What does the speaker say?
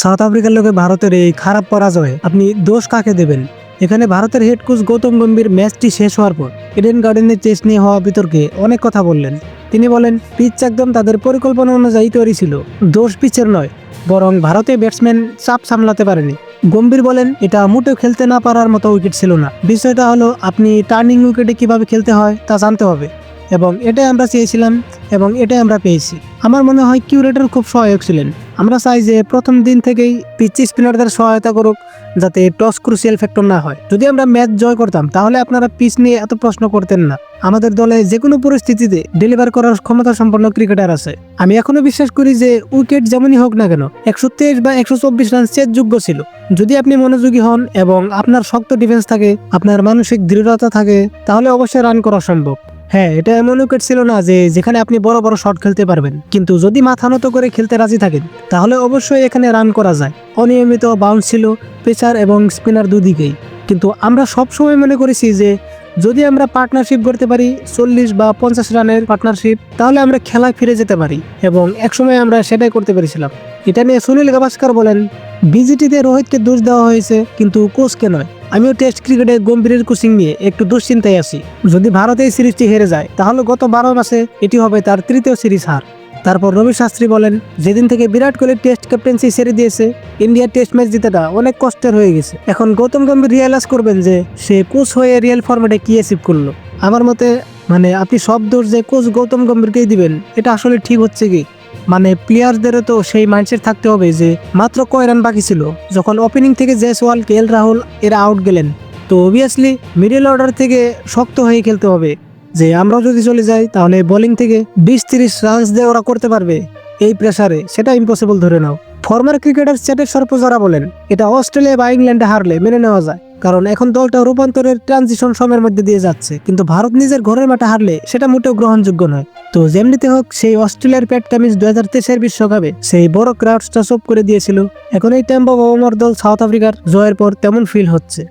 South আফ্রিকার লোকে ভারতের এই খারাপ পরাজয়ে, আপনি দোষ কাকে দেবেন? এখানে ভারতের হেড কোচ গৌতম গম্ভীর ম্যাচটি শেষ হওয়ার পর ইডেন গার্ডেনের টেস্ট নিয়ে হওয়া বিতর্কে অনেক কথা বললেন। তিনি বলেন পিচ একদম তাদের পরিকল্পনা অনুযায়ী তৈরি ছিল। দোষ পিচের নয়, বরং ভারতে ব্যাটসম্যান চাপ সামলাতে পারেনি। গম্ভীর বলেন, এটা মোটেও খেলতে না পারার মতো উইকেট ছিল না। বিষয়টা হলো, আপনি টার্নিং উইকেটে কীভাবে খেলতে হয় তা জানতে হবে। এবং এটাই আমরা চেয়েছিলাম এবং এটাই আমরা পেয়েছি। আমার মনে হয় কিউরেটর খুব সহায়ক ছিলেন। আমরা চাই যে প্রথম দিন থেকেই পিচ স্পিনারদের সহায়তা করুক, যাতে টস ক্রুশিয়াল ফ্যাক্টর না হয়। যদি আমরা ম্যাচ জয় করতাম, তাহলে আপনারা পিচ নিয়ে এত প্রশ্ন করতেন না। আমাদের দলে যে কোনো পরিস্থিতিতে ডেলিভার করার ক্ষমতা সম্পন্ন ক্রিকেটার আছে। আমি এখনও বিশ্বাস করি যে উইকেট যেমনই হোক না কেন, একশো তেইশ বা একশো চব্বিশ রান সেট যোগ্য ছিল। যদি আপনি মনোযোগী হন এবং আপনার শক্ত ডিফেন্স থাকে, আপনার মানসিক দৃঢ়তা থাকে, তাহলে অবশ্যই রান করা সম্ভব। হ্যাঁ এটা এমন উইকেট ছিল না যে যেখানে আপনি বড় বড় শট খেলতে পারবেন। কিন্তু যদি মাথা নত করে খেলতে রাজি থাকেন, তাহলে অবশ্যই এখানে রান করা যায়। অনিয়মিত বাউন্স ছিল পেসার এবং স্পিনার দুদিকেই। কিন্তু আমরা সবসময় মনে করেছি যে যদি আমরা পার্টনারশিপ করতে পারি চল্লিশ বা পঞ্চাশ রানের পার্টনারশিপ তাহলে আমরা খেলায় ফিরে যেতে পারি এবং একসময় আমরা সেটাই করতে পেরেছিলাম। এটা নিয়ে সুনীল গাভাস্কর বলেন, বিজিটিতে রোহিতকে দোষ দেওয়া হয়েছে, কিন্তু কোচকে নয়। আমিও টেস্ট ক্রিকেটে গম্ভীরের কোচিং নিয়ে একটু দুশ্চিন্তায় আছি। যদি ভারত এই সিরিজটি হেরে যায়, তাহলে গত বারো মাসে এটি হবে তার তৃতীয় সিরিজ হার। তারপর রবি শাস্ত্রী বলেন, যেদিন থেকে বিরাট কোহলি টেস্ট ক্যাপ্টেন্সি ছেড়ে দিয়েছে, ইন্ডিয়ার টেস্ট ম্যাচ জিতাটা অনেক কষ্টের হয়ে গেছে। এখন গৌতম গম্ভীর রিয়েলাইজ করবেন যে, সে কোচ হয়ে রিয়েল ফরম্যাটে কি অ্যাচিভ করল। আমার মতে মানে আপনি সব দোষ যে কোচ গৌতম গম্ভীরকেই দিবেন, এটা আসলে ঠিক হচ্ছে কি? মানে প্লেয়ারদেরও তো সেই মাইন্ডসেট থাকতে হবে যে, মাত্র কয় রান বাকি ছিল? যখন ওপেনিং থেকে জয়সওয়াল কে এল রাহুল এরা আউট গেলেন। তো অবভিয়াসলি মিডল অর্ডার থেকে শক্ত হয়ে খেলতে হবে। যে আমরাও যদি চলে যাই, তাহলে বোলিং থেকে বিশ তিরিশ রানস দিয়ে ওরা করতে পারবে। এই প্রেসারে সেটা ইম্পসিবল ধরে নাও। ফর্মার ক্রিকেটার চ্যাটের সর্পজরা বলেন, এটা অস্ট্রেলিয়া বা ইংল্যান্ডে হারলে মেনে নেওয়া যায়। কারণ এখন দলটা রূপান্তরের ট্রানজিশন সময়ের মধ্যে দিয়ে যাচ্ছে। কিন্তু ভারত নিজের ঘরের মাঠে হারলে সেটা মোটেও গ্রহণযোগ্য নয়। তো যেমনিতে হোক, সেই অস্ট্রেলিয়ার প্যাট কামিজ দু হাজার তেইশের বিশ্বকাপে সেই বড় ক্রাউডসটা সব করে দিয়েছিল। এখন এই টেম্পো ওভার দল সাউথ আফ্রিকার জয়ের পর তেমন ফিল হচ্ছে।